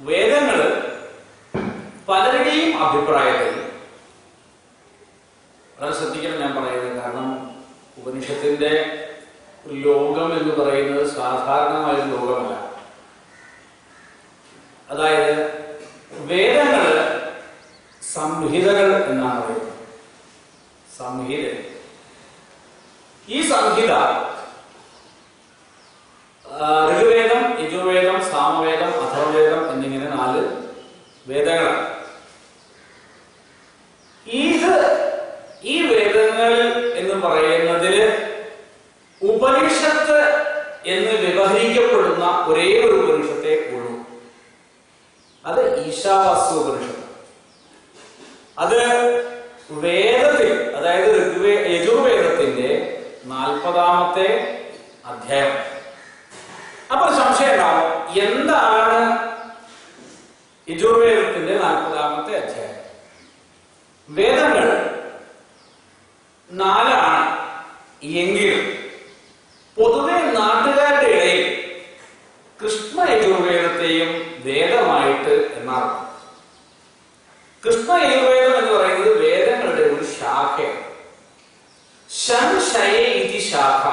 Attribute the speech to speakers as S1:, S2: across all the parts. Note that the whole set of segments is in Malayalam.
S1: വേദങ്ങൾ പലരുടെയും അഭിപ്രായത്തിൽ വളരെ ശ്രദ്ധിക്കണം ഞാൻ പറയുന്നത്. കാരണം ഉപനിഷത്തിന്റെ ലോകം എന്ന് പറയുന്നത് സാധാരണമായ ലോകമല്ല. അതായത് വേദങ്ങൾ സംഹിതകൾ എന്നാണ് പറയുന്നത്. സംഹിത ഈ സംഹിത ആ, ഋഗ്വേദം യജുർവേദം സാമവേദം അഥർവേദം എന്നിങ്ങനെ നാല് വേദങ്ങളാണ് ഇത് ഈ വേദങ്ങൾ എന്ന് പറയുന്നതിൽ ഉപനിഷത്ത് എന്ന് വ്യവഹരിക്കപ്പെടുന്ന ഒരേ ഒരു ഉപനിഷത്തെ ഉള്ളൂ. അത് ഈശാവാസ്യ ഉപനിഷത്ത്. അത് വേദത്തിൽ അതായത് ഋഗ്വേ യജുർവേദത്തിന്റെ നാൽപ്പതാമത്തെ അധ്യായം. അപ്പൊ സംശയം എന്താണ് യജുർവേദത്തിന്റെ നാൽപ്പതാമത്തെ അധ്യായം? വേദങ്ങൾ നാലാണ് എങ്കിലും യജുർവേദം എന്ന് പറയുന്നത് വേദങ്ങളുടെ ഒരു ശാഖയാണ്. ശാഖ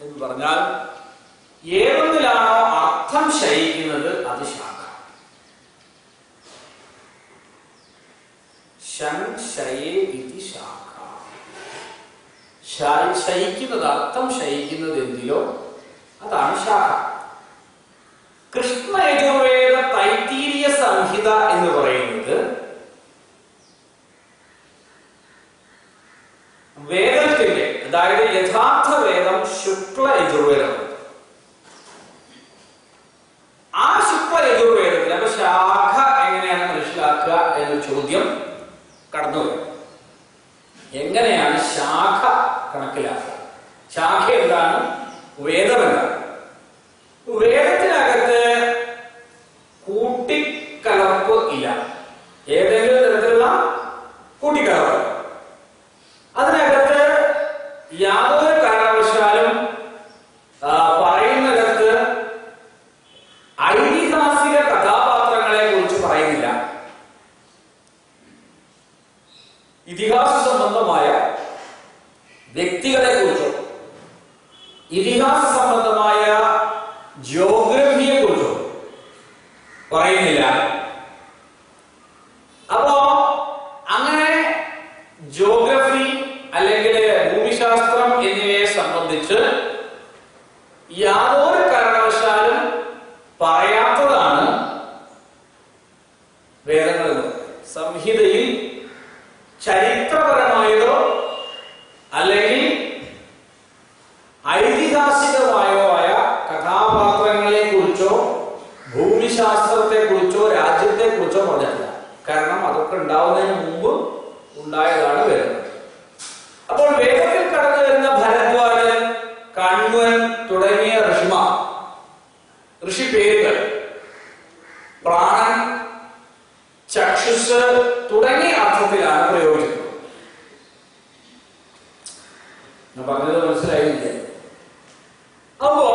S1: എന്ന് പറഞ്ഞാൽ ഏതൊന്നിലാണോ അർത്ഥം ശയിക്കുന്നത് അത് ശാഖ. ശാഖ. ശയിക്കുന്നത് അർത്ഥം ശയിക്കുന്നത് എന്തിലോ അതാണ് ശാഖ കൃഷ്ണ യജുർവേദ തൈത്തീരിയ സംഹിത എന്ന് പറയുന്നത് വേദത്തിന്റെ അതായത് യഥാർത്ഥ വേദം ശുക്ല യജുർവേദം ആ ശുക്ല യജുർവേദത്തിൽ അപ്പൊ ശാഖ എങ്ങനെയാണ് മനസ്സിലാക്കുക എന്നൊരു ചോദ്യം കടന്നു എങ്ങനെയാണ് ശാഖ കണക്കിലാക്കുക? ശാഖ എന്താണ്? വേദം ജിയോഗ്രഫിയെ കുറിച്ചോ പറയുന്നില്ല. അപ്പോ അങ്ങനെ ജിയോഗ്രഫി അല്ലെങ്കിൽ ഭൂമിശാസ്ത്രം എന്നിവയെ സംബന്ധിച്ച് യാതൊരു കാരണവശാലും പറയാത്തതാണ് വേദങ്ങൾ സംഹിതയിൽ ചരിത്രപരമായതോ അല്ലെങ്കിൽ ഐതിഹാസികമായോ ആയ കഥാപാത്രങ്ങളെ കുറിച്ചോ ഭൂമിശാസ്ത്രത്തെ കുറിച്ചോ രാജ്യത്തെ കുറിച്ചോ പറഞ്ഞിട്ടില്ല കാരണം അതൊക്കെ ഉണ്ടാവുന്നതിന് മുമ്പ് ഉണ്ടായതാണ് വരുന്നത്. അപ്പോൾ വേഗത്തിൽ കടന്നു വരുന്ന ഭരദ്വാജൻ കൺവൻ തുടങ്ങിയ ഋഷിമാർ ഋഷി പേരുകൾ പ്രാണൻ ചക്ഷുസ് തുടങ്ങിയ അർത്ഥത്തിലാണ് പ്രയോഗിക്കുന്നത് പറഞ്ഞത് മനസ്സിലായില്ലേ? അപ്പോ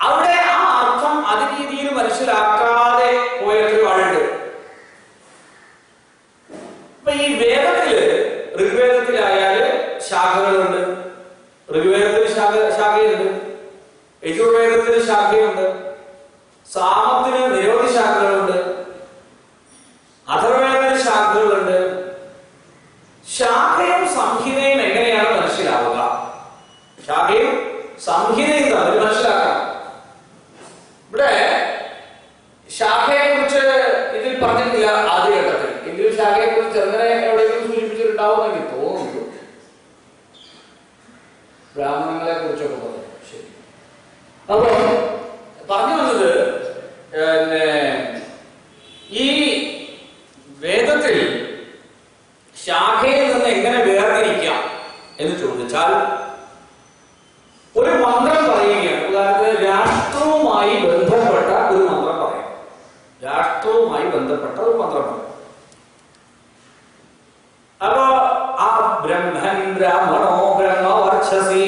S1: അവിടെ ആ അർത്ഥം അത് രീതിയിൽ മനസ്സിലാക്കാതെ പോയ ഒരുപാടുണ്ട് അപ്പൊ ഈ വേദത്തിൽ ഋഗ്വേദത്തിലായാൽ ശാഖകളുണ്ട് ഋഗ്വേദത്തിൽ ശാഖ ശാഖയുണ്ട് യജുർവേദത്തിന് ശാഖയുണ്ട്. സാമത്തിന് നിരവധി ശാഖകളുണ്ട്. അഥർവേദന ശാഖകളുണ്ട്. ശാഖയും സംഹിതയും എങ്ങനെയാണ് മനസ്സിലാവുക? ശാഖയും സംഹിതയും തമ്മിൽ മനസ്സിലാക്കാം ഇവിടെ ശാഖയെ കുറിച്ച് ഇതിൽ പറഞ്ഞിട്ടില്ല ആദ്യഘട്ടത്തിൽ എങ്കിലും ശാഖയെ കുറിച്ച് ചെറുങ്ങനെ എവിടെയെങ്കിലും സൂചിപ്പിച്ചിട്ടുണ്ടാവും എനിക്ക് തോന്നുന്നു. ബ്രാഹ്മണങ്ങളെ കുറിച്ചൊക്കെ പറഞ്ഞു. ശരി. അപ്പൊ പറഞ്ഞു വന്നത് ഈ വേദത്തിൽ ശാഖയിൽ നിന്ന് എങ്ങനെ വേർതിരിക്കാം എന്ന് ചോദിച്ചാൽ ഒരു മന്ത്രം പറയുകയാണ്. ഉദാഹരണത്തിന് രാഷ്ട്രവുമായി ബന്ധപ്പെട്ട ഒരു മന്ത്രം പറയാം. രാഷ്ട്രവുമായി ബന്ധപ്പെട്ട ഒരു മന്ത്രം പറയാം. അപ്പോ ആ ബ്രഹ്മൻ ബ്രാഹ്മണോ ബ്രഹ്മവർച്ചസി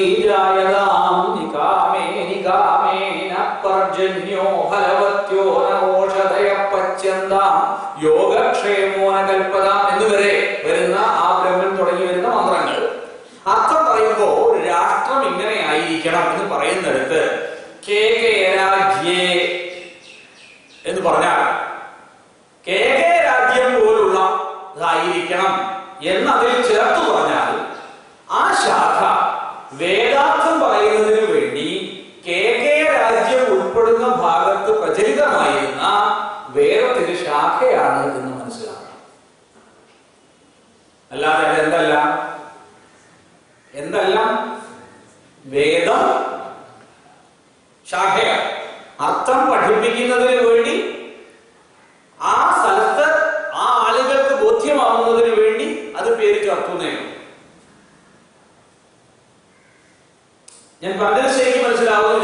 S1: ഉൾപ്പെടുന്ന ഭാഗത്ത് പ്രചരിതമായിരുന്ന വേറൊരു ശാഖയാണ് എന്ന് മനസ്സിലാക്കണം. അല്ലാതെ എന്തല്ല? എന്തല്ല? വേദം ശാഖയാണ്. അർത്ഥം പഠിപ്പിക്കുന്നതിന് വേണ്ടി ആ സ്ഥലത്ത് ആ ആളുകൾക്ക് ബോധ്യമാവുന്നതിന് വേണ്ടി അത് പേര് ചേർത്തുന്നേയാണ് ഞാൻ പറഞ്ഞത് ശരിക്കും മനസ്സിലാവുന്ന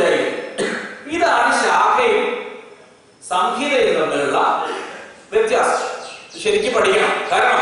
S1: படிக்கணும்.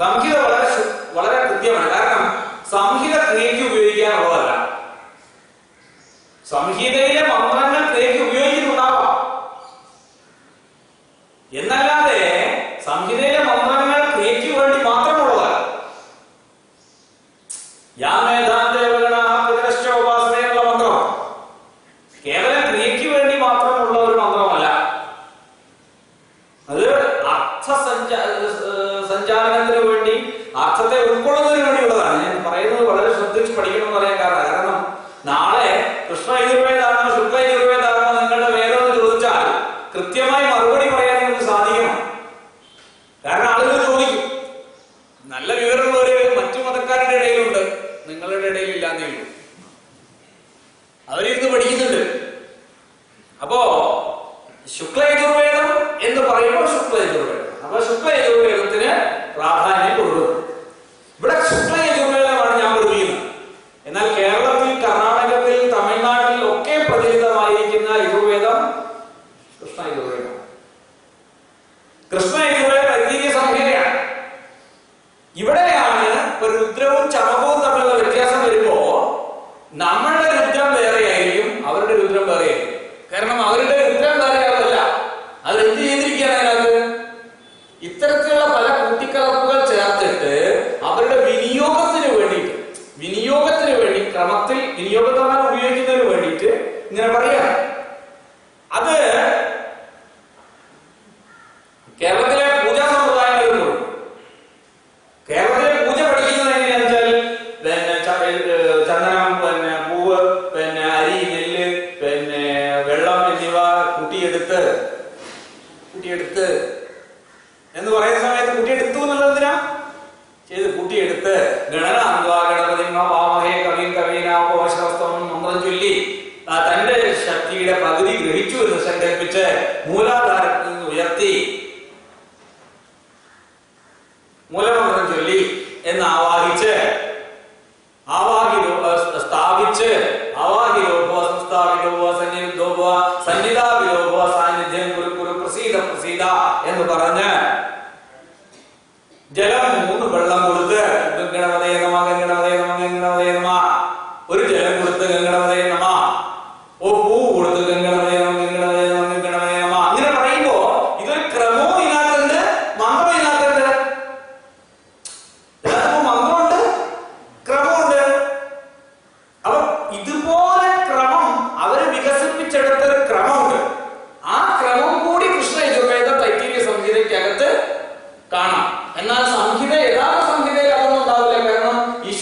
S1: സംഹിത വളരെ വളരെ കൃത്യമാണ്. കാരണം സംഹിത ക്രിയയ്ക്ക് കൃത്യമായി പറയരുത് കാരണം അവരുടെ ചൊല്ലിയെടുത്ത് ഗണന അന്വാഗണപതിമാവാമഹേ കവിയും കവീനാവോശവസ്തം മന്ത്രം ചൊല്ലി തന്റെ ശക്തിയുടെ പകുതി ഗ്രഹിച്ചു എന്ന് സങ്കല്പിച്ച് മൂലാധാരത്തിൽ നിന്ന് ഉയർത്തി മൂലമന്ത്രം ചൊല്ലി എന്ന് ആവാഹിച്ച് ആവാഹിതോ സ്ഥാപിച്ച് ആവാഹിതോഭോ സംസ്ഥാപിതോഭോ സന്നിധോഭോ സന്നിധാവിലോഭോ സാന്നിധ്യം കുരു കുരു പ്രസീത പ്രസീത എന്ന് പറഞ്ഞ്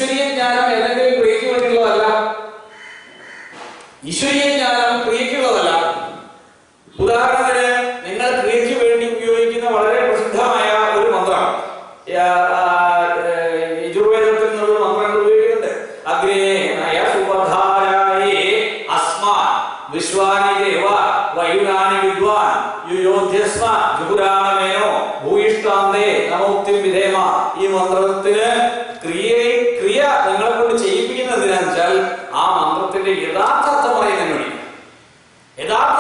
S1: ഈശ്വരീയ ജ്ഞാനം ഏതെങ്കിലും ക്രിയയ്ക്ക് വേണ്ടിയുള്ളതല്ല ഈശ്വരീയ ജ്ഞാനം ക്രിയയ്ക്കുള്ളതല്ല ഉദാഹരണത്തിന് നിങ്ങൾ ക്രിയയ്ക്ക് വേണ്ടി ഉപയോഗിക്കുന്ന വളരെ പ്രസിദ്ധമായ ഒരു മന്ത്രം. യജുർവേദത്തിൽ നിന്നുള്ള മന്ത്രങ്ങൾ ഉപയോഗിക്കുന്നുണ്ട്. അഗ്രേ നയ സുബധാരായേ അസ്മാ വിശ്വാനി ദേവ വയുരാണി വിദ്വാൻ യുയോധ്യസ്മ ജുപുരാണമേനോ ഭൂയിഷ്ടാന്തേ നമോക്തി വിധേമ. ഈ മന്ത്രത്തിന് ക്രിയയിൽ വെച്ചാൽ ആ മന്ത്രത്തിന്റെ യഥാർത്ഥ അർത്ഥം അറിയാൻ കഴിയും യഥാർത്ഥ